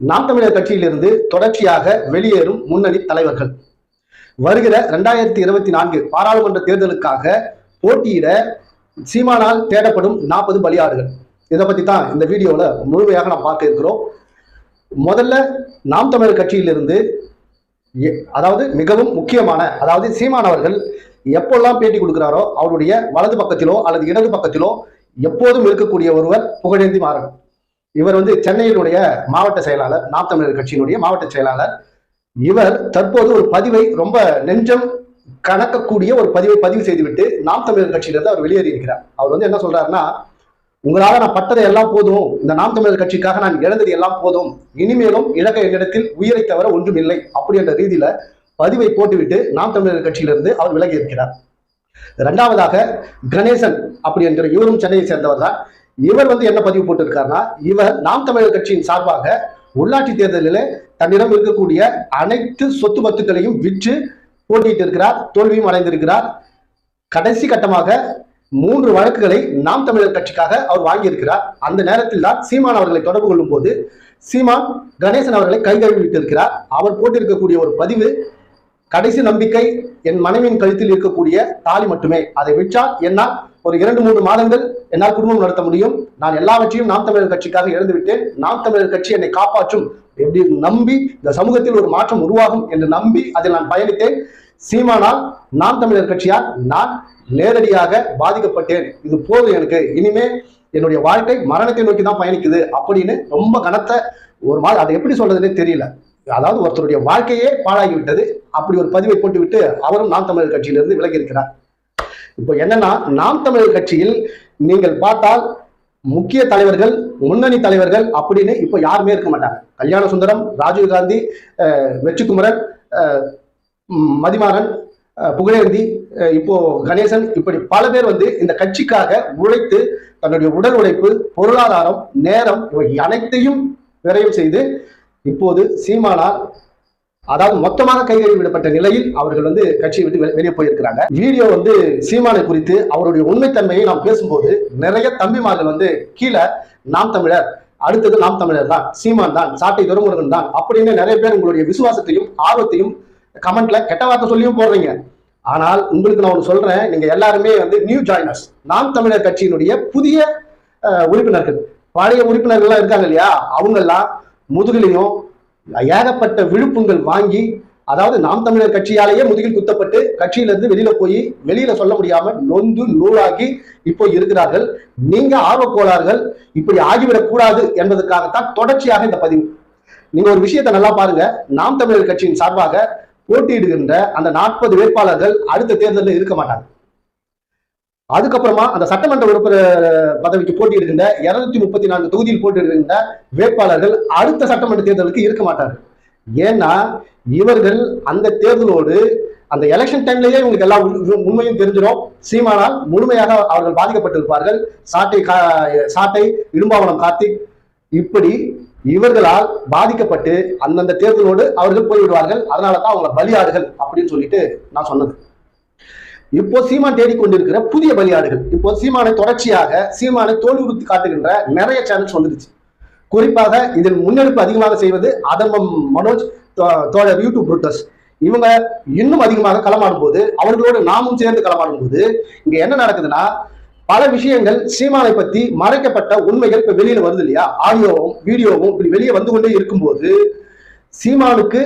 நாம் தமிழர் கட்சியிலிருந்து தொடர்ச்சியாக வெளியேறும் முன்னணி தலைவர்கள். வருகிற ரெண்டாயிரத்தி இருபத்தி நான்கு பாராளுமன்ற தேர்தலுக்காக போட்டியிட சீமானால் தேடப்படும் நாற்பது பலியாடுகள். இதை பத்தி தான் இந்த வீடியோல முழுமையாக நாம் பார்க்க இருக்கிறோம். முதல்ல நாம் தமிழர் கட்சியிலிருந்து எ- அதாவது மிகவும் முக்கியமான அதாவது சீமானவர்கள் அவர்கள் பேட்டி கொடுக்கிறாரோ அவருடைய வலது பக்கத்திலோ அல்லது இடது பக்கத்திலோ எப்போதும் இருக்கக்கூடிய ஒருவர் புகழேந்தி மாறன் இவர் வந்து சென்னையினுடைய மாவட்ட செயலாளர் நாம் தமிழர் கட்சியினுடைய மாவட்ட செயலாளர். இவர் தற்போது ஒரு பதிவை ரொம்ப நெஞ்சம் கணக்கக்கூடிய ஒரு பதிவை பதிவு செய்துவிட்டு நாம் தமிழர் கட்சியிலிருந்து அவர் வெளியேறி இருக்கிறார். அவர் வந்து என்ன சொல்றாருன்னா உங்களால நான் பட்டதை எல்லாம் போதும். இந்த நாம் தமிழர் கட்சிக்காக நான் இழந்தது எல்லாம் போதும். இனிமேலும் இழக்க என்னிடத்தில் உயிரை தவிர ஒன்றும் இல்லை அப்படி என்ற ரீதியில பதிவை போட்டுவிட்டு நாம் தமிழர் கட்சியிலிருந்து அவர் விலகி இருக்கிறார். இரண்டாவதாக கணேசன் அப்படி என்கிற இவரும் சென்னையை சேர்ந்தவர் தான் இவர் வந்து என்ன பதிவு போட்டிருக்காருன்னா இவர் நாம் தமிழர் கட்சியின் சார்பாக உள்ளாட்சி தேர்தலில் தன்னிடம் இருக்கக்கூடிய அனைத்து சொத்து பத்துக்களையும் விற்று போட்டியிட்டு இருக்கிறார் தோல்வியும் அடைந்திருக்கிறார். கடைசி கட்டமாக மூன்று வழக்குகளை நாம் தமிழர் கட்சிக்காக அவர் வாங்கியிருக்கிறார். அந்த நேரத்தில் தான் சீமான் அவர்களை தொடர்பு கொள்ளும் போது சீமான் கணேசன் அவர்களை கை கழுவி விட்டிருக்கிறார் அவர் போட்டிருக்கக்கூடிய ஒரு பதிவு கடைசி நம்பிக்கை என் மனைவியின் கழுத்தில் இருக்கக்கூடிய தாலி மட்டுமே. அதை விற்றால் என்னால் ஒரு இரண்டு மூன்று மாதங்கள் என்னால் குடும்பம் நடத்த முடியும். நான் எல்லாவற்றையும் நாம் தமிழர் கட்சிக்காக இழந்துவிட்டேன். நாம் தமிழர் கட்சி என்னை காப்பாற்றும் எப்படி நம்பி இந்த சமூகத்தில் ஒரு மாற்றம் உருவாகும் என்று நம்பி அதில் நான் பயணித்தேன். சீமானால் நாம் தமிழர் கட்சியால் நான் நேரடியாக பாதிக்கப்பட்டேன். இது போதும் எனக்கு. இனிமே என்னுடைய வாழ்க்கை மரணத்தை நோக்கி தான் பயணிக்குது அப்படின்னு ரொம்ப கனத்த ஒரு மாதிரி அதை எப்படி சொல்றதுன்னே தெரியல. அதாவது ஒருத்தருடைய வாழ்க்கையே பாழாகி விட்டது அப்படி ஒரு பதிவை போட்டுவிட்டு அவரும் நாம் தமிழர் கட்சியிலிருந்து விலகி இருக்கிறார். இப்போ என்னன்னா நாம் தமிழர் கட்சியில் நீங்கள் பார்த்தால் முக்கிய தலைவர்கள் முன்னணி தலைவர்கள் அப்படின்னு இப்போ யாருமே இருக்க மாட்டாங்க. கல்யாண சுந்தரம் ராஜீவ் காந்தி வெற்றிக்குமரன் அஹ், மதிமாறன் புகழேந்தி இப்போ கணேசன் இப்படி பல பேர் வந்து இந்த கட்சிக்காக உழைத்து தன்னுடைய உடல் உழைப்பு பொருளாதாரம் நேரம் இவை அனைத்தையும் விரைவு செய்து இப்போது சீமானால் அதாவது மொத்தமாக கைகழி விடப்பட்ட நிலையில் அவர்கள் வந்து கட்சியை விட்டு வெளியே போயிருக்கிறாங்க. வீடியோ வந்து சீமானை குறித்து அவருடைய உண்மைத்தன்மையை நாம் பேசும்போது நிறைய தம்பிமார்கள் வந்து கீழே நாம் தமிழர் அடுத்தது நாம் தமிழர் தான் சீமான் தான் சாட்டை துறைமுருகன் தான் அப்படின்னு நிறைய பேர் உங்களுடைய விசுவாசத்தையும் ஆர்வத்தையும் கமெண்ட்ல கெட்ட வார்த்தை சொல்லியும் போடுறீங்க. ஆனால் உங்களுக்கு நான் ஒன்று சொல்றேன் நீங்க எல்லாருமே வந்து நியூ ஜாயினர்ஸ் நாம் தமிழர் கட்சியினுடைய புதிய உறுப்பினர்கள். பழைய உறுப்பினர்கள்லாம் இருக்காங்க இல்லையா? அவங்கெல்லாம் முதுகிலையும் ஏகப்பட்ட விழுப்புங்கள் வாங்கி அதாவது நாம் தமிழர் கட்சியாலேயே முதுகில் குத்தப்பட்டு கட்சியிலிருந்து வெளியில போய் வெளியில சொல்ல முடியாம நொந்து நூலாகி இப்போ இருக்கிறார்கள். நீங்க ஆர்வக்கோளாறுகள் இப்படி ஆகிவிடக் கூடாது என்பதற்காகத்தான் தொடர்ச்சியாக இந்த பதிவு. நீங்க ஒரு விஷயத்தை நல்லா பாருங்க. நாம் தமிழர் கட்சியின் சார்பாக போட்டியிடுகின்ற அந்த நாற்பது வேட்பாளர்கள் அடுத்த தேர்தலில் இருக்க மாட்டாங்க. அதுக்கப்புறமா அந்த சட்டமன்ற உறுப்பினர் பதவிக்கு போட்டியிடுகின்ற இருநூத்தி முப்பத்தி நான்கு தொகுதியில் போட்டியிடுகின்ற வேட்பாளர்கள் அடுத்த சட்டமன்ற தேர்தலுக்கு இருக்க மாட்டார்கள். ஏன்னா இவர்கள் அந்த தேர்தலோடு அந்த எலெக்ஷன் டைம்லயே இவங்களுக்கு எல்லா உண்மையும் தெரிஞ்சிடும். சீமானால் முழுமையாக அவர்கள் பாதிக்கப்பட்டிருப்பார்கள். சாட்டை கா- சாட்டை இடும்பாவனம் கார்த்திக் இப்படி இவர்களால் பாதிக்கப்பட்டு அந்தந்த தேர்தலோடு அவர்கள் போய்விடுவார்கள். அதனால தான் அவங்க பலியாடுகள் அப்படின்னு சொல்லிட்டு நான் சொன்னது. இப்போ சீமான் தேடிக்கொண்டிருக்கிற புதிய பலியாடுகள். இப்போ சீமானை தொடர்ச்சியாக சீமானை தோல்வி உறுத்தி காட்டுகின்ற நிறைய சேனல்ஸ் வந்துடுச்சு. குறிப்பாக இதில் முன்னெடுப்பு அதிகமாக செய்வது அதர்மம் மனோஜ் தோ- தோழர் யூடியூப் புரூட்டஸ். இவங்க இன்னும் அதிகமாக களமாடும் போது அவர்களோடு நாமும் சேர்ந்து களமாடும் போது இங்க என்ன நடக்குதுன்னா பல விஷயங்கள் சீமானை பத்தி மறைக்கப்பட்ட உண்மைகள் இப்ப வெளியில வருது இல்லையா? ஆடியோவும் வீடியோவும் இப்படி வெளியே வந்து கொண்டே இருக்கும்போது சீமானுக்கு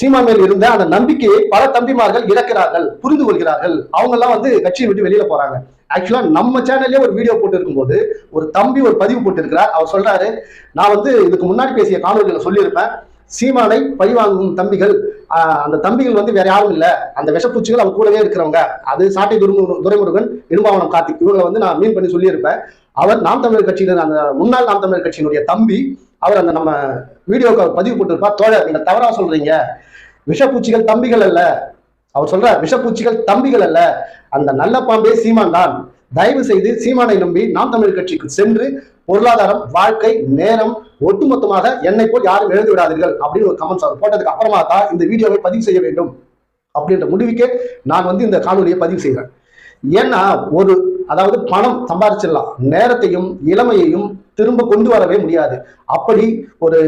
சீமா மேல் இருந்த அந்த நம்பிக்கையை பல தம்பிமார்கள் இழக்கிறார்கள் புரிந்து கொள்கிறார்கள். அவங்க எல்லாம் வந்து கட்சியை விட்டு வெளியில போறாங்க. ஆக்சுவலா நம்ம சேனல்லே ஒரு வீடியோ போட்டு இருக்கும்போது ஒரு தம்பி ஒரு பதிவு போட்டு இருக்கிறார் அவர் சொல்றாரு நான் வந்து இதுக்கு முன்னாடி பேசிய காணொலிகளை சொல்லியிருப்பேன். சீமானை பழிவாங்கும் தம்பிகள் ஆஹ், அந்த தம்பிகள் வந்து வேற யாரும் இல்ல. அந்த விஷப்பூச்சிகள் அவங்க கூடவே இருக்கிறவங்க. அது சாட்டை துரைமுரு- துரைமுருகன் இடும்பாவனம் கார்த்திக். இவங்களை வந்து நான் மீன் பண்ணி சொல்லியிருப்பேன். அவர் நாம் தமிழர் கட்சியினர் அந்த முன்னாள் நாம் தமிழர் கட்சியினுடைய தம்பி அவர் அந்த நம்ம வீடியோக்கு பதிவு போட்டிருப்பா தோழர் நீங்க தவறா சொல்றீங்க. விஷப்பூச்சிகள் தம்பிகள் அல்ல. அவர் சொல்ற விஷப்பூச்சிகள் தம்பிகள் அல்ல. அந்த நல்ல பாம்பே சீமான் தான். தயவு செய்து சீமானை நம்பி நாம் தமிழர் கட்சிக்கு சென்று பொருளாதாரம் வாழ்க்கை நேரம் ஒட்டுமொத்தமாக என்னை போல் யாரும் எழுந்து விடாதீர்கள் அப்படின்னு ஒரு கமெண்ட்ஸ் அவர் போட்டதுக்கு அப்புறமா தான் இந்த வீடியோவை பதிவு செய்ய வேண்டும் அப்படின்ற முடிவுக்கே நான் வந்து இந்த காணொலியை பதிவு செய்கிறேன் ஏன்னா ஒரு அதாவது பணம் சம்பாதிச்சிடலாம் நேரத்தையும் இளமையையும் திரும்ப கொண்டு வரவே முடியாது. அப்படி ஒரு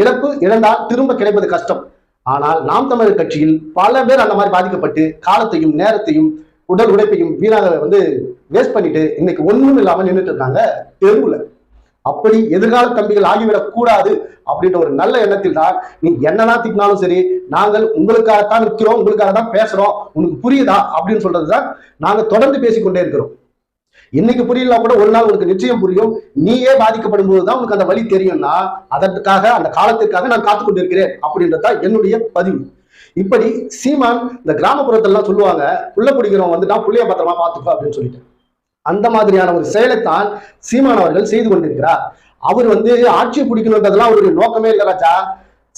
இழப்பு இழந்தால் திரும்ப கிடைப்பது கஷ்டம். ஆனால் நாம் தமிழர் கட்சியில் பல பேர் அந்த மாதிரி பாதிக்கப்பட்டு காலத்தையும் நேரத்தையும் உடல் உழைப்பையும் வீணாக வந்து வேஸ்ட் பண்ணிட்டு இன்னைக்கு ஒண்ணும் இல்லாமல் நின்றுட்டு இருக்காங்க. தெருவுல. அப்படி எதிர்கால தம்பிகள் ஆகிவிடக் கூடாது அப்படின்ற ஒரு நல்ல எண்ணத்தில் தான் நீ என்னதான் திட்டினாலும் சரி நாங்கள் உங்களுக்காகத்தான் நிற்கிறோம் உங்களுக்காக தான் பேசுறோம் உனக்கு புரியுதா அப்படின்னு சொல்றதுதான் நாங்க தொடர்ந்து பேசிக்கொண்டே இருக்கிறோம். இன்னைக்கு புரியலாம் கூட ஒரு நாள் உனக்கு நிச்சயம் புரியும். நீயே பாதிக்கப்படும் போதுதான் உனக்கு அந்த வழி தெரியும்னா அதற்காக அந்த காலத்திற்காக நான் காத்து கொண்டிருக்கிறேன் அப்படின்றதா என்னுடைய பதிவு. இப்படி சீமான் இந்த கிராமப்புறத்தெல்லாம் சொல்லுவாங்க புள்ள பிடிக்கிறவன் வந்துட்டா புள்ளைய பத்திரமா பார்த்துக்கோ அப்படின்னு சொல்லிட்டு. அந்த மாதிரியான ஒரு செயலைத்தான் சீமான் அவர்கள் செய்து கொண்டிருக்கிறார். அவர் வந்து ஆட்சியை பிடிக்கணுன்றதெல்லாம் அவருடைய நோக்கமே இல்லை ராஜா.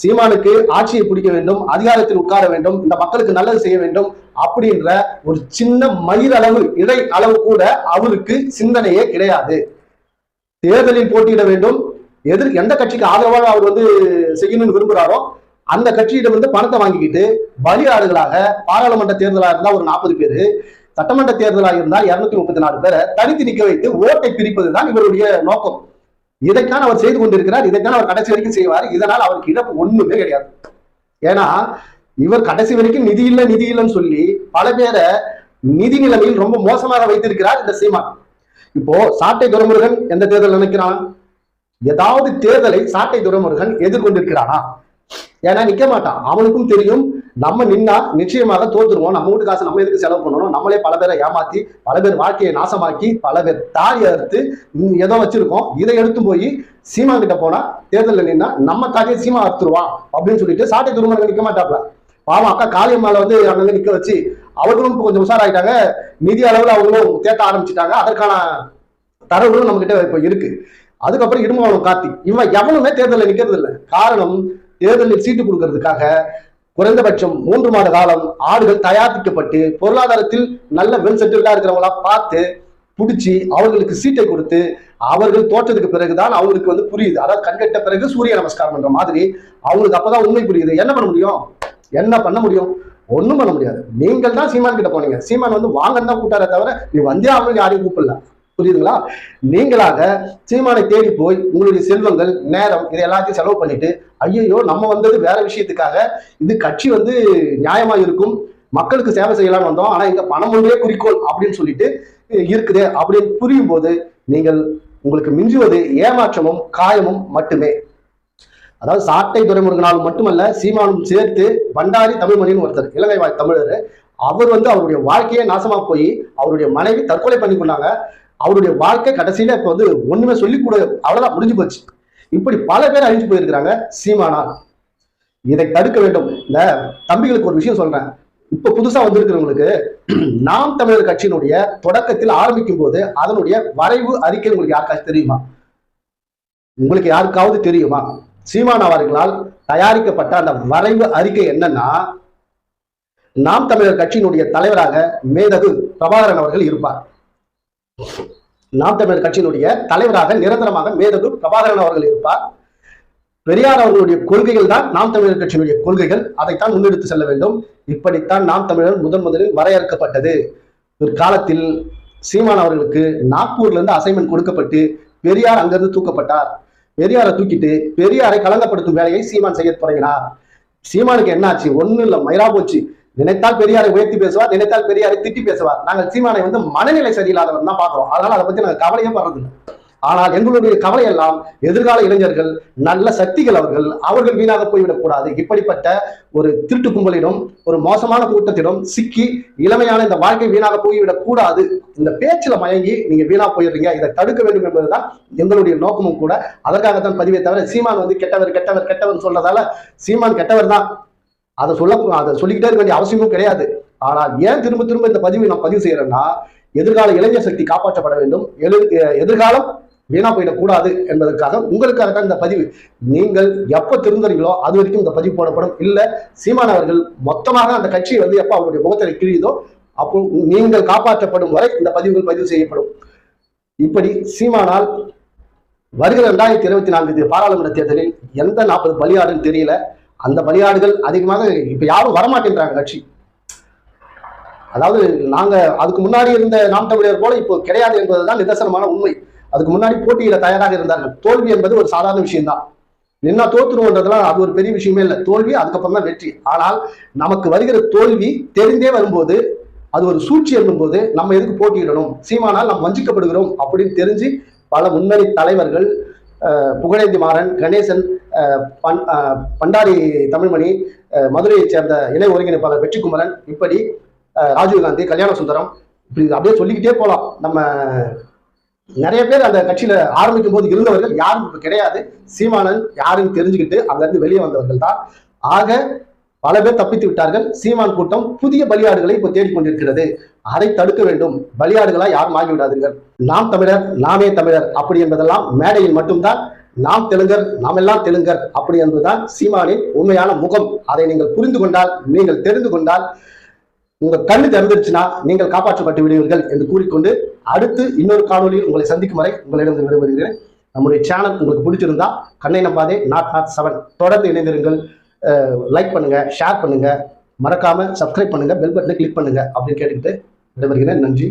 சீமானுக்கு ஆட்சியை பிடிக்க வேண்டும் அதிகாரத்தில் உட்கார வேண்டும் இந்த மக்களுக்கு நல்லது செய்ய வேண்டும் அப்படின்ற ஒரு சின்ன மயிரளவு அளவு இடை அளவு கூட அவருக்கு சிந்தனையே கிடையாது. தேர்தலில் போட்டியிட வேண்டும். எதிர் எந்த கட்சிக்கு ஆதரவாக அவர் வந்து செய்யணும்னு விரும்புகிறாரோ அந்த கட்சியிடம் வந்து பணத்தை வாங்கிக்கிட்டு பலியாடுகளாக பாராளுமன்ற தேர்தலாக இருந்தா ஒரு நாற்பது பேரு சட்டமன்ற தேர்தலாக இருந்தால் இருநூத்தி முப்பத்தி நாலு பேரை தனித்து நிற்க வைத்து ஓட்டை பிரிப்பது தான் இவருடைய நோக்கம். இதைத்தான் அவர் செய்து கொண்டிருக்கிறார் இதைத்தான் அவர் கடைசி வரைக்கும் செய்வார். இதனால் அவருக்கு இழப்பு ஒண்ணுமே கிடையாது. ஏன்னா இவர் கடைசி வரைக்கும் நிதி இல்லை நிதி இல்லைன்னு சொல்லி பல பேரை நிதி நிலைமையில் ரொம்ப மோசமாக வைத்திருக்கிறார் இந்த சீமான். இப்போ சாட்டை துரைமுருகன் எந்த தேர்தல் நினைக்கிறான்? ஏதாவது தேர்தலை சாட்டை துரைமுருகன் எதிர்கொண்டிருக்கிறானா? ஏன்னா நிக்க மாட்டான். அவனுக்கும் தெரியும் நம்ம நின்னா நிச்சயமாக தோத்துருவோம். நம்ம வீட்டு காசு நம்ம எதுக்கு செலவு பண்ணணும்? நம்மளே பல பேரை ஏமாத்தி பல பேர் வாழ்க்கையை நாசமாக்கி பல பேர் தாலி அறுத்து ஏதோ வச்சிருக்கோம். இதை எடுத்து போய் சீமா கிட்ட போனா தேர்தலில் நின்னா நம்ம தாலியை சீமா அறுத்துருவான் அப்படின்னு சொல்லிட்டு சாட்டை துருமரங்க நிற்க மாட்டாப்ல. பாவம் அக்கா காளியம்மால வந்து அங்கங்க நிக்க வச்சு அவர்களும் கொஞ்சம் உஷாராயிட்டாங்க. நிதி அளவுல அவங்களும் தேட்ட ஆரம்பிச்சிட்டாங்க. அதற்கான தரவுகளும் நம்ம கிட்ட இப்ப இருக்கு. அதுக்கப்புறம் இடுமாவளம் காத்தி இவன் எவனுமே தேர்தலில் நிக்கிறது இல்லை காரணம் தேர்தலில் சீட்டு கொடுக்கறதுக்காக குறைந்தபட்சம் மூன்று மாத காலம் ஆடுகள் தயாரிக்கப்பட்டு பொருளாதாரத்தில் நல்ல வெல் செட்டில்டா இருக்கிறவங்களா பார்த்து பிடிச்சி அவர்களுக்கு சீட்டை கொடுத்து அவர்கள் தோற்றதுக்கு பிறகுதான் அவங்களுக்கு வந்து புரியுது. அதாவது கண்கட்ட பிறகு சூரிய நமஸ்காரம் பண்ற மாதிரி அவங்களுக்கு அப்பதான் உண்மை புரியுது. என்ன பண்ண முடியும்? என்ன பண்ண முடியும்? ஒண்ணும் பண்ண முடியாது. நீங்கள் தான் சீமான் கிட்ட போனீங்க. சீமான் வந்து வாங்கன்னு தான் கூட்டாரே தவிர நீ வந்தே அவங்களுக்கு யாரையும் கூப்பிடல. புரியுதுங்களா? நீங்களாக சீமானை தேடி போய் உங்களுடைய செல்வங்கள் நேரம் இதை எல்லாத்தையும் செலவு பண்ணிட்டு ஐயோ நம்ம வந்தது வேற விஷயத்துக்காக இது கட்சி வந்து நியாயமா இருக்கும் மக்களுக்கு சேவை செய்யலாம்னு வந்தோம் ஆனா இங்க பணம் ஒன்றே குறிக்கோள் அப்படின்னு சொல்லிட்டு இருக்குது அப்படின்னு புரியும் போது நீங்கள் உங்களுக்கு மிஞ்சுவது ஏமாற்றமும் காயமும் மட்டுமே. அதாவது சாட்டை துறைமுருகனாலும் மட்டுமல்ல சீமானும் சேர்த்து பண்டாரி தமிழ்மணின்னு ஒருத்தர் இலங்கை வாழ் தமிழர் அவர் வந்து அவருடைய வாழ்க்கையே நாசமா போய் அவருடைய மனைவி தற்கொலை பண்ணி கொண்டாங்க அவருடைய வாழ்க்கை கடைசியில இப்ப வந்து ஒண்ணுமே சொல்லி கூட அவ்வளவுதான் முடிஞ்சு போச்சு. இப்படி பல பேர் அழிஞ்சு போயிருக்கிறாங்க சீமானா. இதை தடுக்க வேண்டும். இந்த தம்பிகளுக்கு ஒரு விஷயம் சொல்றேன். இப்ப புதுசா வந்திருக்கிறவங்களுக்கு நாம் தமிழர் கட்சியினுடைய தொடக்கத்தில் ஆரம்பிக்கும் போது அதனுடைய வரைவு அறிக்கை உங்களுக்கு யாருக்காச்சும் தெரியுமா? உங்களுக்கு யாருக்காவது தெரியுமா? சீமான் அவர்களால் தயாரிக்கப்பட்ட அந்த வரைவு அறிக்கை என்னன்னா நாம் தமிழர் கட்சியினுடைய தலைவராக மேதகு பிரபாகரன் அவர்கள் இருப்பார். நாம் தமிழர் கட்சியினுடைய தலைவராக நிரந்தரமாக மேதகு பிரபாகரன் அவர்கள் இருப்பார். பெரியார் அவர்களுடைய கொள்கைகள் தான் நாம் தமிழர் கட்சியினுடைய கொள்கைகள். அதைத்தான் முன்னெடுத்து செல்ல வேண்டும். இப்படித்தான் நாம் தமிழர் முதன் முதலில் வரையறுக்கப்பட்டது. பிற்காலத்தில் சீமான் அவர்களுக்கு நாக்பூர்ல இருந்து அசைன்மெண்ட் கொடுக்கப்பட்டு பெரியார் அங்கிருந்து தூக்கப்பட்டார். பெரியாரை தூக்கிட்டு பெரியாரை கலங்கப்படுத்தும் வேலையை சீமான் செய்ய தொடங்கினார். சீமானுக்கு என்னாச்சு? ஒண்ணும் இல்ல மயிரா போச்சு. நினைத்தால் பெரியாரை உயர்த்தி பேசுவார் நினைத்தால் பெரியாரை திட்டி பேசுவார். நாங்கள் சீமானை வந்து மனநிலை சரியில்லாதவன் தான் பாக்குறோம் அதனால அதை பத்தி நாங்கள் கவலையே படுறதில்லை. ஆனால் எங்களுடைய கவலை எல்லாம் எதிர்கால இளைஞர்கள் நல்ல சக்திகள் அவர்கள் அவர்கள் வீணாக போய்விடக் கூடாது. இப்படிப்பட்ட ஒரு திருட்டு கும்பலிடம் ஒரு மோசமான கூட்டத்திடம் சிக்கி இளமையான இந்த வாழ்க்கை வீணாக போய்விடக் கூடாது. இந்த பேச்சில் மயங்கி நீங்க வீணா போயிடுறீங்க. இதை தடுக்க வேண்டும் என்பதுதான் எங்களுடைய நோக்கமும் கூட. அதற்காகத்தான் பதிவே தவிர சீமான் வந்து கெட்டவர் கெட்டவர் கெட்டவர் சொல்றதால சீமான் கெட்டவர் தான். அதை சொல்ல அதை சொல்லிக்கிட்டே இருக்க வேண்டிய அவசியமும் கிடையாது. ஆனால் ஏன் திரும்ப திரும்ப இந்த பதிவை நான் பதிவு செய்யறேன்னா எதிர்கால இளைஞர் சக்தி காப்பாற்றப்பட வேண்டும். எழு- எதிர்காலம் வீணா போயிடக்கூடாது என்பதற்காக உங்களுக்காக தான் இந்த பதிவு. நீங்கள் எப்ப திருந்துறீங்களோ அது வரைக்கும் இந்த பதிவு போடப்படும். இல்ல சீமான் அவர்கள் மொத்தமாக அந்த கட்சியை வந்து எப்ப அவருடைய முகத்தில் கிழியுதோ அப்போ நீங்கள் காப்பாற்றப்படும் வரை இந்த பதிவுகள் பதிவு செய்யப்படும். இப்படி சீமானால் வருகிற ரெண்டாயிரத்தி இருபத்தி நான்கு பாராளுமன்ற தேர்தலில் எந்த நாற்பது பலியாடுன்னு தெரியல. அந்த பலியாடுகள் அதிகமாக இப்ப யாரும் வரமாட்டேன்றாங்க கட்சி. அதாவது நாங்க அதுக்கு முன்னாடி இருந்த நாம் தமிழர் போல இப்போ கிடையாது என்பதுதான் நிதர்சனமான உண்மை. அதுக்கு முன்னாடி போட்டியில தயாராக இருந்தார்கள். தோல்வி என்பது ஒரு சாதாரண விஷயம்தான். நின்னா தோத்துருவோன்றதெல்லாம் அது ஒரு பெரிய விஷயமே இல்லை. தோல்வி அதுக்கப்புறம் தான் வெற்றி. ஆனால் நமக்கு வருகிற தோல்வி தெரிந்தே வரும்போது அது ஒரு சூழ்ச்சி என்னும்போது நம்ம எதுக்கு போட்டியிடணும்? சீமானால் நாம் வஞ்சிக்கப்படுகிறோம் அப்படின்னு தெரிஞ்சு பல முன்னணி தலைவர்கள் புகழேந்தி மாறன் கணேசன் பண்- பண்டாரி தமிழ்மணி மதுரையைச் சேர்ந்த இணை ஒருங்கிணைப்பாளர் வெற்றிக்குமரன் இப்படி ராஜீவ்காந்தி கல்யாண சுந்தரம் இப்படி அப்படியே சொல்லிக்கிட்டே போகலாம் நம்ம நிறைய பேர் அந்த கட்சியில ஆரம்பிக்கும் போது இருந்தவர்கள் யாரும் இப்போ கிடையாது. சீமானன் யாருன்னு தெரிஞ்சுக்கிட்டு அங்கிருந்து வெளியே வந்தவர்கள் தான். ஆக பல பேர் தப்பித்து விட்டார்கள். சீமான் கூட்டம் புதிய பலியாடுகளை இப்போ தேடிக்கொண்டிருக்கிறது அதை தடுக்க வேண்டும். பலியாடுகளா யாரும் ஆகிவிடாதீர்கள். நாம் தமிழர் நாமே தமிழர் அப்படி என்பதெல்லாம் மேடையில் மட்டும்தான் நாம் தெலுங்கர் நாம் எல்லாம் தெலுங்கர் அப்படி என்றுதான் சீமானின் உண்மையான முகம். அதை நீங்கள் புரிந்து கொண்டால் நீங்கள் தெரிந்து கொண்டால் உங்கள் கண்ணு திறந்துருச்சுன்னா நீங்கள் காப்பாற்றப்பட்டு விடுவீர்கள் என்று கூறிக்கொண்டு அடுத்து இன்னொரு காணொலியில் உங்களை சந்திக்கும் வரை உங்களிடம் விடைபெறுகிறேன். நம்முடைய சேனல் உங்களுக்கு பிடிச்சிருந்தா கண்ணை நம்பாதே நாட் நாட் செவன் தொடர்ந்து இணைந்திருங்கள். லைக் பண்ணுங்க ஷேர் பண்ணுங்க. மறக்காம சப்ஸ்கிரைப் பண்ணுங்க பெல் பட்டனை கிளிக் பண்ணுங்க அப்படின்னு கேட்டுக்கிட்டு விடைபெறுகிறேன். நன்றி.